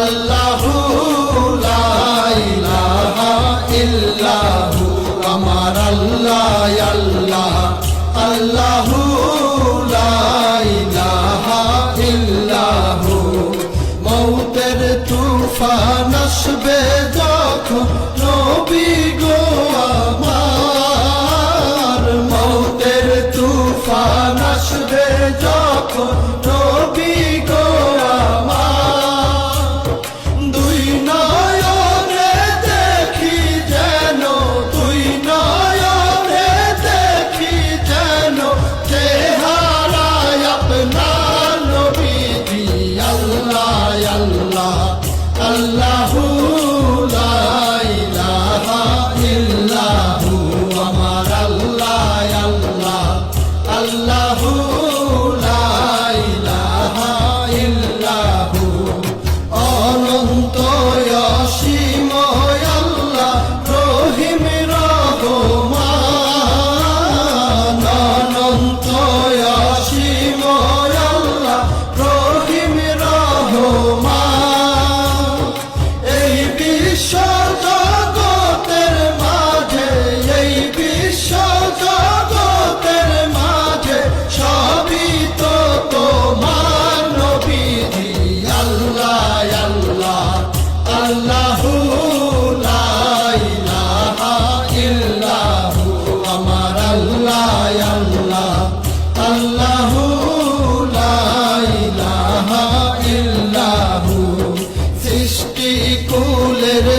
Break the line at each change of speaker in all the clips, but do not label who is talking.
আল্লাহু লা ইলাহা ইল্লাহু, আমার আল্লাহ আল্লাহ। আল্লাহু লা ইলাহা ইল্লাহু। মউতের তুফান আসবে যখন নবী আল্লাহ।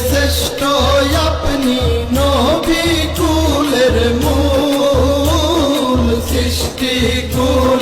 শ্রেষ্ঠ আপনি নবী কুলের মূল সৃষ্টি কুল